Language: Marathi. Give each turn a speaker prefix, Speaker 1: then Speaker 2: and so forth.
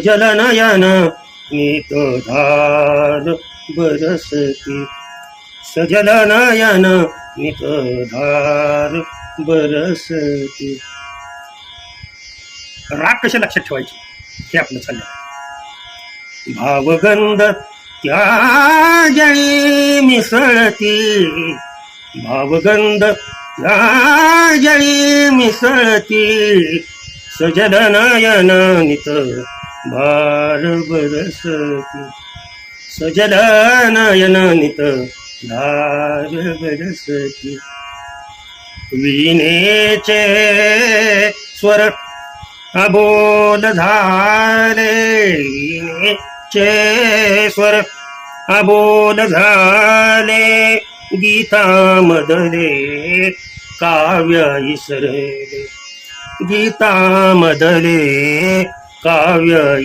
Speaker 1: जल नयन नित धार बरसती। सजलनयन नयन धार बरसती। राग कशा लक्षात ठेवायची? हे आपलं चाललं भावगंध त्या जळी मिसळती। भावगंध त्या जळी मिसळती। सजलनयन नित भार बरस सजल नयन नित धार बरस विनेचे स्वर अबोल झाले विनेचे स्वर अबोल झाले गीता मदले काव्य इसरले गीता मदले काव्य